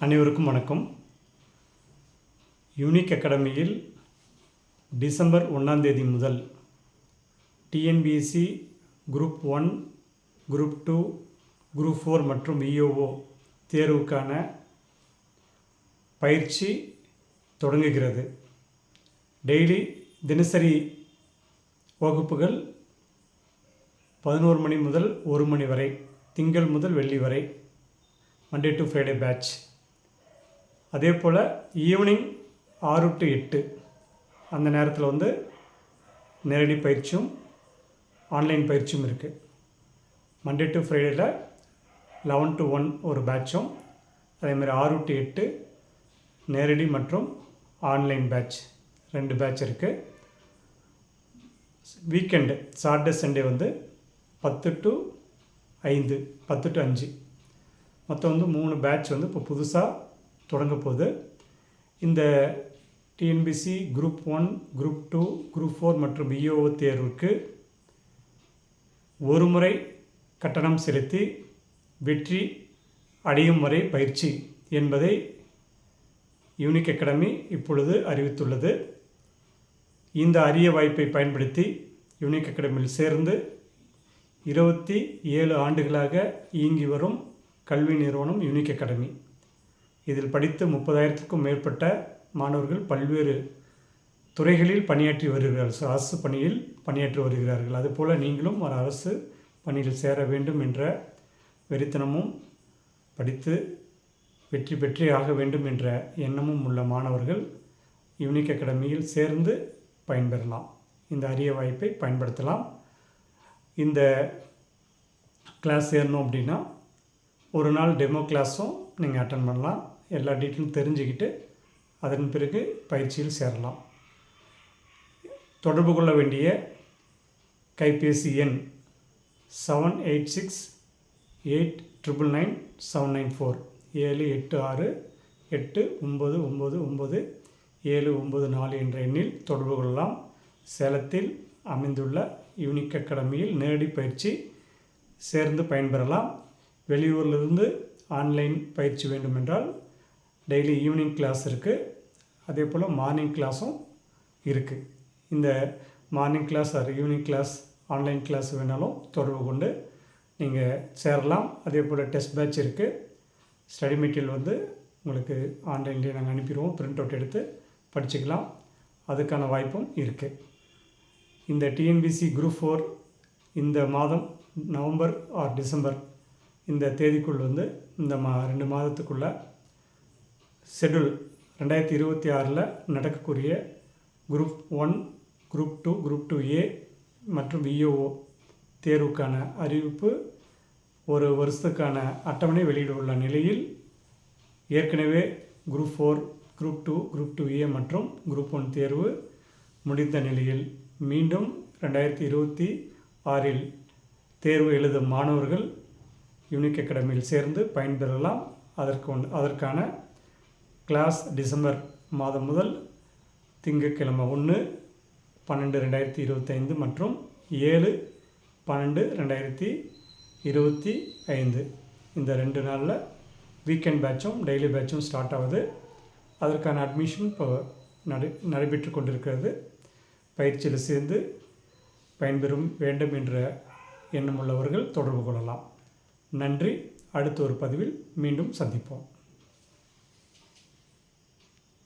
அனைவருக்கும் வணக்கம். யூனிக் அகாடமியில் டிசம்பர் ஒன்றாம் தேதி முதல் TNPSC group one group two group four மற்றும் இஓஓ தேர்வுக்கான பயிற்சி தொடங்குகிறது. டெய்லி தினசரி வகுப்புகள் பதினோரு மணி முதல் ஒரு மணி வரை திங்கள் முதல் வெள்ளி வரை மண்டே டு ஃப்ரைடே பேட்ச் அதே போல் ஈவினிங் ஆறு டு எட்டு. அந்த நேரத்தில் வந்து நேரடி பயிற்சியும் ஆன்லைன் பயிற்சியும் இருக்குது மண்டே டு ஃப்ரைடேயில் லெவன் டு ஒன் ஒரு பேட்சும் அதேமாதிரி ஆறு டு எட்டு நேரடி மற்றும் ஆன்லைன் பேட்ச் ரெண்டு பேட்ச் இருக்குது வீக்கெண்டு சாட்டர்டே சண்டே வந்து பத்து டு ஐந்து பத்து டு அஞ்சு. மொத்தம் வந்து மூணு பேட்ச் வந்து இப்போ புதுசாக தொடங்க போகுது. இந்த TNPSC group one group two group four மற்றும் பிஓஓ தேர்வுக்கு ஒரு முறை கட்டணம் செலுத்தி வெற்றி அடையும் வரை பயிற்சி என்பதை யூனிக் அகாடமி இப்பொழுது அறிவித்துள்ளது. இந்த அரிய வாய்ப்பை பயன்படுத்தி யூனிக் அகாடமியில் சேர்ந்து இருபத்தி ஏழு ஆண்டுகளாக இயங்கி வரும் கல்வி நிறுவனம் யூனிக் அகாடமி. இதில் படித்து முப்பதாயிரத்துக்கும் மேற்பட்ட மாணவர்கள் பல்வேறு துறைகளில் பணியாற்றி வருகிறார்கள் அரசு பணியில் பணியாற்றி வருகிறார்கள். அதுபோல் நீங்களும் ஒரு அரசு பணியில் சேர வேண்டும் என்ற வெறித்தனமும் படித்து வெற்றி பெற்றே ஆக வேண்டும் என்ற எண்ணமும் உள்ள மாணவர்கள் யூனிக் அகாடமியில் சேர்ந்து பயன்பெறலாம். இந்த அரிய வாய்ப்பை பயன்படுத்தலாம். இந்த கிளாஸ் சேரணும் அப்படின்னா ஒரு நாள் டெமோ கிளாஸும் நீங்கள் அட்டன் பண்ணலாம். எல்லா டீட்டெயிலும் தெரிஞ்சுக்கிட்டு அதன் பிறகு பயிற்சியில் சேரலாம். தொடர்பு கொள்ள வேண்டிய கைபேசி எண் seven eight six eight triple nine seven nine four ஏழு எட்டு ஆறு எட்டு ஒம்பது ஒம்பது ஒம்பது ஏழு ஒம்பது நாலு என்ற எண்ணில் தொடர்பு கொள்ளலாம். சேலத்தில் அமைந்துள்ள யூனிக் அகாடமியில் நேரடி பயிற்சி சேர்ந்து பயன்பெறலாம். வெளியூரிலிருந்து ஆன்லைன் பயிற்சி வேண்டுமென்றால் டெய்லி ஈவினிங் கிளாஸ் இருக்குது அதே போல் மார்னிங் கிளாஸும் இருக்குது இந்த morning class or evening class online class வேணாலும் தொடர்பு கொண்டு நீங்கள் சேரலாம். அதே போல் டெஸ்ட் பேட்ச் இருக்குது ஸ்டடி மெட்டீரியல் வந்து உங்களுக்கு ஆன்லைன்லேயே நாங்கள் அனுப்பிடுவோம். பிரிண்ட் அவுட் எடுத்து படிச்சுக்கலாம். அதுக்கான வாய்ப்பும் இருக்குது இந்த டிஎன்பிசி குரூப் ஃபோர் இந்த மாதம் நவம்பர் ஆர் டிசம்பர் இந்த தேதிக்குள் வந்து இந்த மா ரெண்டு மாதத்துக்குள்ளே ஷெட்யூல் ரெண்டாயிரத்தி இருபத்தி ஆறில் நடக்கக்கூடிய group one group two group two A மற்றும் விஓஓ தேர்வுக்கான அறிவிப்பு ஒரு வருஷத்துக்கான அட்டவணை வெளியிட உள்ள நிலையில் ஏற்கனவே group four group two group two A மற்றும் குரூப் ஒன் தேர்வு முடிந்த நிலையில் மீண்டும் ரெண்டாயிரத்தி இருபத்தி ஆறில் தேர்வு எழுதும் மாணவர்கள் யூனிக் அகாடமியில் சேர்ந்து பயன்பெறலாம். அதற்கு ஒன் அதற்கான கிளாஸ் டிசம்பர் மாதம் முதல் திங்கட்கிழமை ஒன்று பன்னெண்டு ரெண்டாயிரத்தி இருபத்தைந்து மற்றும் ஏழு பன்னெண்டு ரெண்டாயிரத்தி இருபத்தி ஐந்து. இந்த ரெண்டு நாளில் வீக்கெண்ட் பேட்சும் டெய்லி பேட்சும் ஸ்டார்ட் ஆகுது. அதற்கான அட்மிஷன் இப்போ நடை நடைபெற்று கொண்டிருக்கிறது. பயிற்சியில் சேர்ந்து பயன்பெறும் வேண்டும் என்ற எண்ணமுள்ளவர்கள் தொடர்பு கொள்ளலாம். நன்றி. அடுத்த ஒரு பதிவில் மீண்டும் சந்திப்போம்.